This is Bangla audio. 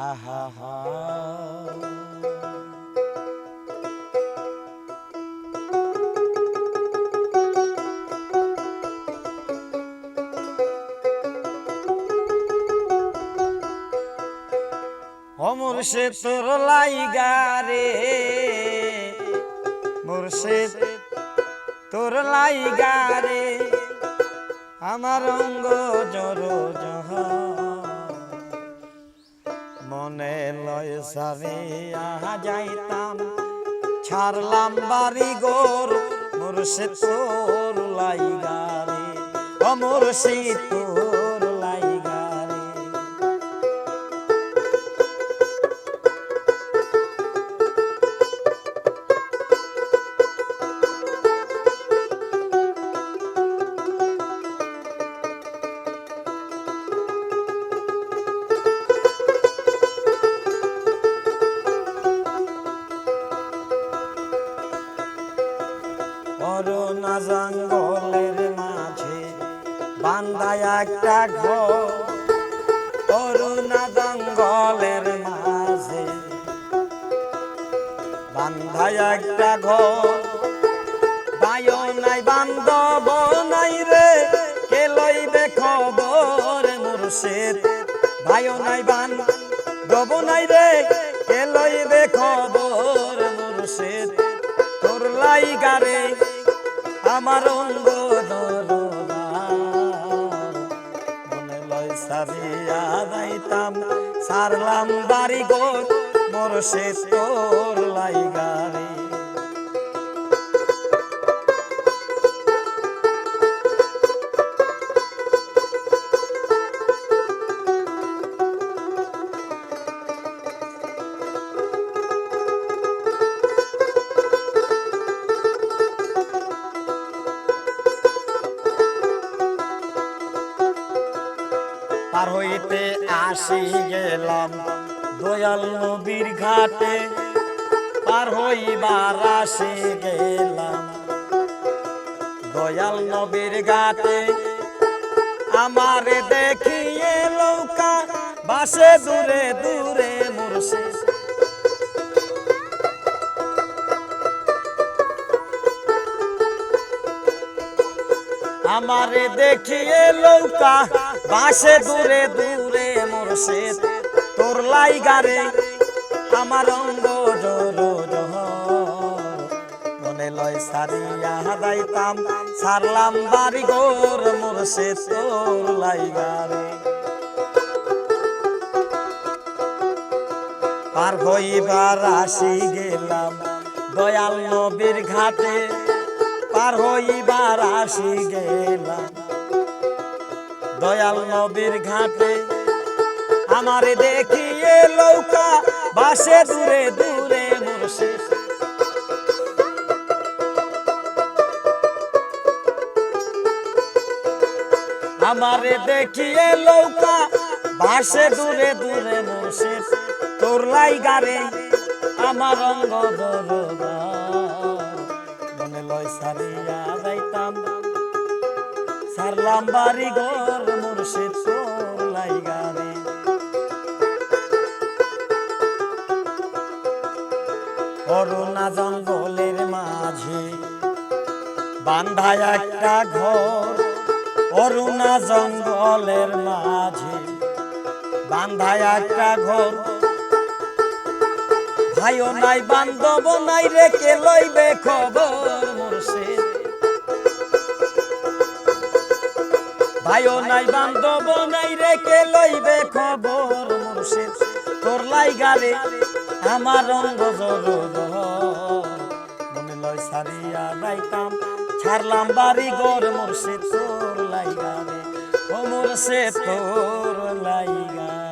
আহা হা মুর্শিদ তোর লাইগা রে মুর্শিদ তোর লাইগা রে আমার অঙ্গ জর জহ মনে লয় সারিয়া যাইতাম। ছাড়লাম বাড়ি গোর মুর্শিদ তোর লাই গারে ও মুর্শিদ অরুণা জঙ্গলের মাঝে বান্দায় একটা ঘর। অরুণা জঙ্গলের মাঝে বান্ধায় একটা ঘর। বায়ো নাই বান্ধব নাই রে। কে লইবে খবর মুর্শিদ? ভাইও নাই বান দব নাই রে। কে লইবে খবর মুর্শিদ? তোর লাইগারে আমার অঙ্গ সারিয়া সারলাম বাড়ি গোর মোর সে তোর লাইগারে আসি গেলাম দয়াল নবীর ঘাটে, পার হইবার আসি গেলাম। দয়াল নবীর ঘাটে আমারে দেখিয়ে লৌকা বাসে দূরে দূরে মুর্শি আমারে দেখিয়ে লৌকা বাসে দূরে দূরে মুর্শিদ তোর লাইগারে আমার অঙ্গ মনে লয় সারিয়া দাইতাম সারলাম বাড়ি গোর মুর্শিদ তোর লাইগারে পার হইবার আসি গেলাম দয়াল নবীর ঘাটে, পার হইবার আসি গেলাম। দয়াল নবীর ঘাটে আমারে দেখিয়ে লৌকা বাসে দূরে দূরে মুর্শিদ আমারে দেখিয়ে লৌকা বাসে দূরে দূরে মুর্শিদ তোর লাইগারে আমার অঙ্গ মনে লয় সারিয়া যাইতাম, সারলাম বাড়ি ঘর মুর্শিদ তোর লাইগারে অরুণা জঙ্গলের মাঝে বান্ধা একটা ঘর অরুণা জঙ্গলের মাঝে। বান্ধা একটা ঘর। ভাইও নাই বান্ধব নাই রে, কে লইবে খবর মুর্শিদ ভাইও নাই বান্ধব নাই রে, কে লইবে খবর মুর্শিদ তোর লাইগারে আমার রঙ্গ জর মনে লয় সারিয়া রাইতাম ছাড়লাম বাড়ি গর সে তোর লাইগারে ও মুর্শিদ তোর লাইগারে